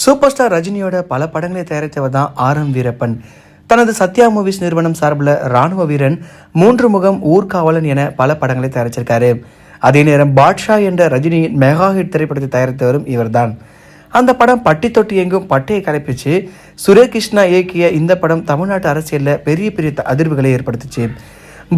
Super star ரஜினியோட பல படங்களை தயாரித்தவர் தான் ஆர் எம் வீரப்பன். தனது சத்யா மூவிஸ் நிறுவனம் சார்பில் ராணுவ வீரன் மூன்று முகம் ஊர்காவலன் என பல படங்களை தயாரிச்சிருக்காரு. அதே நேரம் பாட்ஷா என்ற ரஜினியின் மெகா ஹிட் திரைப்படத்தை தயாரித்தவரும் இவர்தான். அந்த படம் பட்டி தொட்டி எங்கும் பட்டையை கலைப்பிச்சு சுரேகிருஷ்ணா இயக்கிய இந்த படம் தமிழ்நாட்டு அரசியலில் பெரிய பெரிய அதிர்வுகளை ஏற்படுத்துச்சு.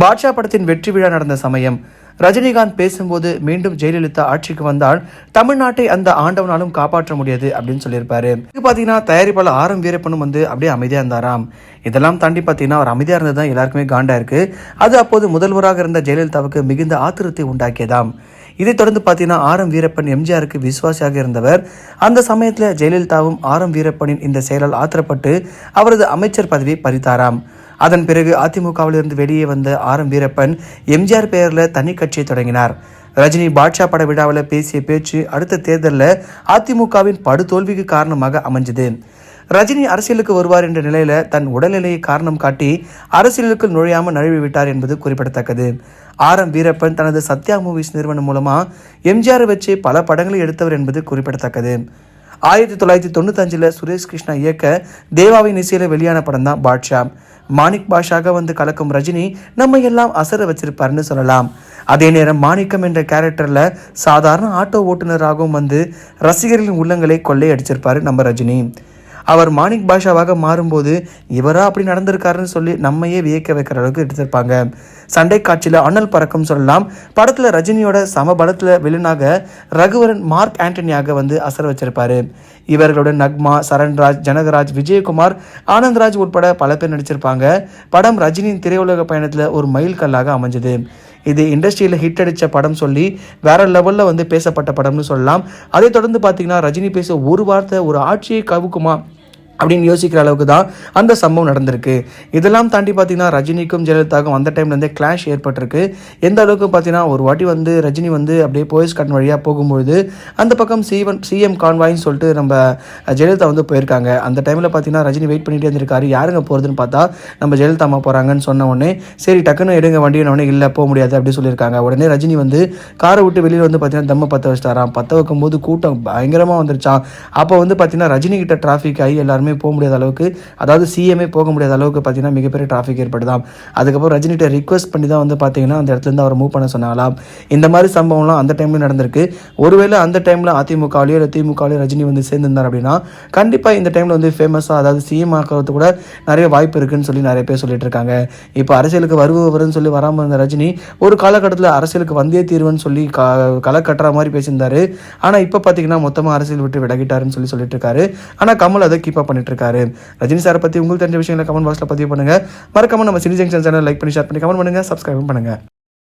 பாட்ஷா படத்தின் வெற்றி விழா நடந்த சமயம் ரஜினிகாந்த் பேசும்போது மீண்டும் ஜெயலலிதா ஆட்சிக்கு வந்தால் தமிழ்நாட்டை அந்த ஆண்டவனாலும் காப்பாற்ற முடியாது அப்படின்னு சொல்லியிருப்பாரு. இது பார்த்தீங்கன்னா தயாரிப்பாளர் ஆரம் வீரப்பனும் வந்து அப்படியே அமைதியாக இருந்தாராம். இதெல்லாம் தாண்டி பார்த்தீங்கன்னா அவர் அமைதியாக இருந்தது தான் எல்லாருக்குமே காண்டா இருக்கு. அது அப்போது முதல்வராக இருந்த ஜெயலலிதாவுக்கு மிகுந்த ஆத்திரத்தை உண்டாக்கியதாம். இதைத் தொடர்ந்து பார்த்தீங்கன்னா ஆர் எம் வீரப்பன் எம்ஜிஆருக்கு விசுவாசியாக இருந்தவர். அந்த சமயத்தில் ஜெயலலிதாவும் ஆர் எம் வீரப்பனின் இந்த செயலால் ஆத்திரப்பட்டு அவரது அமைச்சர் பதவியை பறித்தாராம். அதன் பிறகு அதிமுகவிலிருந்து வெளியே வந்த ஆர் எம் வீரப்பன் எம்ஜிஆர் பெயரில் தனி கட்சியை தொடங்கினார். ரஜினி பாட்ஷா பட விழாவில் பேசிய பேச்சு அடுத்த தேர்தலில் அதிமுகவின் படுதோல்விக்கு காரணமாக அமைஞ்சது. ரஜினி அரசியலுக்கு வருவார் என்ற நிலையில தன் உடல்நிலையை காரணம் காட்டி அரசியலுக்குள் நுழையாமல் நழுவி விட்டார் என்பது குறிப்பிடத்தக்கது. ஆர் எம் வீரப்பன் தனது சத்யா மூவிஸ் நிறுவனம் மூலமா எம்ஜிஆர் வச்சு பல படங்களை எடுத்தவர் என்பது குறிப்பிடத்தக்கது. ஆயிரத்தி தொள்ளாயிரத்தி தொண்ணூத்தஞ்சில் சுரேஷ் கிருஷ்ணா இயக்க தேவாவின் இசையில் வெளியான படம் தான் பாட்ஷா. மாணிக் பாஷாக வந்து கலக்கும் ரஜினி நம்ம எல்லாம் அசர வச்சிருப்பாருன்னு சொல்லலாம். அதே நேரம் மாணிக்கம் என்ற கேரக்டரில் சாதாரண ஆட்டோ ஓட்டுநராகவும் வந்து ரசிகர்களின் உள்ளங்களை கொள்ளையடிச்சிருப்பாரு நம்ம ரஜினி. அவர் மாணிக் பாஷாவாக மாறும்போது இவராக அப்படி நடந்திருக்காருன்னு சொல்லி நம்மையே வியக்க வைக்கிற அளவுக்கு எடுத்திருப்பாங்க. சண்டை காட்சியில் அனல் பறக்கும் சொல்லலாம். படத்தில் ரஜினியோட சம படத்தில் வில்லனாக ரகுவரன் மார்க் ஆண்டனியாக வந்து அசர வச்சிருப்பாரு. இவர்களோட நக்மா சரண்ராஜ் ஜனகராஜ் விஜயகுமார் ஆனந்த்ராஜ் உட்பட பல பேர் நடிச்சிருப்பாங்க. படம் ரஜினியின் திரையுலக பயணத்தில் ஒரு மைல்கல்லாக அமைஞ்சது. இது இண்டஸ்ட்ரியில் ஹிட் அடித்த படம் சொல்லி வேற லெவலில் வந்து பேசப்பட்ட படம்னு சொல்லலாம். அதை தொடர்ந்து பார்த்தீங்கன்னா ரஜினி பேச ஒரு வார்த்தை ஒரு ஆட்சியை கவுக்குமா? அப்படின்னு யோசிக்கிற அளவுக்கு தான் அந்த சம்பவம் நடந்திருக்கு. இதெல்லாம் தாண்டி பார்த்தீங்கன்னா ரஜினிக்கும் ஜெயலலிதாவுக்கும் அந்த டைம்லேருந்தே கிளாஷ் ஏற்பட்டிருக்கு. எந்த அளவுக்கு பார்த்தீங்கன்னா ஒரு வாட்டி வந்து ரஜினி வந்து அப்படியே போயஸ் கட் வழியாக போகும்பொழுது அந்த பக்கம் சிவன் சிஎம் கான்வாயின்னு சொல்லிட்டு நம்ம ஜெயலலிதா வந்து போயிருக்காங்க. அந்த டைமில் பார்த்தீங்கன்னா ரஜினி வெயிட் பண்ணிட்டே இருந்திருக்காரு. யாருங்க போகிறதுன்னு பார்த்தா நம்ம ஜெயலலிதா அம்மா போகிறாங்கன்னு சொன்ன உடனே சரி டக்குன்னு எடுங்க வண்டியை உடனே இல்லை போக முடியாது அப்படின்னு சொல்லியிருக்காங்க. உடனே ரஜினி வந்து காரை விட்டு வெளியில் வந்து பார்த்தீங்கன்னா தம்ம பற்ற வச்சிட்டாராம். பற்ற வைக்கும் போது கூட்டம் பயங்கரமாக வந்துருச்சான் அப்போ வந்து பார்த்தீங்கன்னா ரஜினி கிட்ட டிராஃபிக் ஆகி எல்லாருமே போக முடியாத அளவுக்கு அதாவது சிஎம்ஏ போக முடியாத அளவுக்கு பார்த்தீங்கன்னா மிகப்பெரிய டிராஃபிக் ஏற்படுதாம். அதுக்கப்புறம் ரஜினிகிட்ட ரிக்வஸ்ட் பண்ணி தான் வந்து பார்த்தீங்கன்னா அந்த இடத்துல இருந்து அவரை மூவ் பண்ண சொன்னாலாம். இந்த மாதிரி சம்பவம்லாம் அந்த டைம்ல நடந்திருக்கு. ஒருவேளை அந்த டைமில் அதிமுகவிலையோ இல்லை திமுகவிலையோ ரஜினி வந்து சேர்ந்துருந்தார் அப்படின்னா கண்டிப்பாக இந்த டைமில் வந்து ஃபேமஸாக அதாவது சிஎம் ஆக்கிறது கூட நிறைய வாய்ப்பு இருக்குன்னு சொல்லி நிறைய பேர் சொல்லிட்டு இருக்காங்க. இப்போ அரசியலுக்கு வருவவர்னு சொல்லி வராமல் இருந்த ரஜினி ஒரு காலகட்டத்தில் அரசியலுக்கு வந்தே தீர்வுன்னு சொல்லி க களை கட்டுற மாதிரி பேசியிருந்தாரு. ஆனால் இப்போ பார்த்தீங்கன்னா மொத்தமாக அரசியல் விட்டு விலகிட்டாருன்னு சொல்லி சொல்லிட்டு இருக்காரு. ஆனால் கமல் அதை கீப் அப் பண்ணிட்டு இருக்காரு ரஜினி சாரை பற்றி உங்களுக்கு தெரிஞ்ச விஷயங்களை கமெண்ட் பாக்ஸில் பதிவு பண்ணுங்க. மறக்காம நம்ம சினி ஜங்ஷன் சேனல் லைக் பண்ணி ஷேர் பண்ணி கமெண்ட் பண்ணுங்க. சப்ஸ்கிரைப் பண்ணுங்க.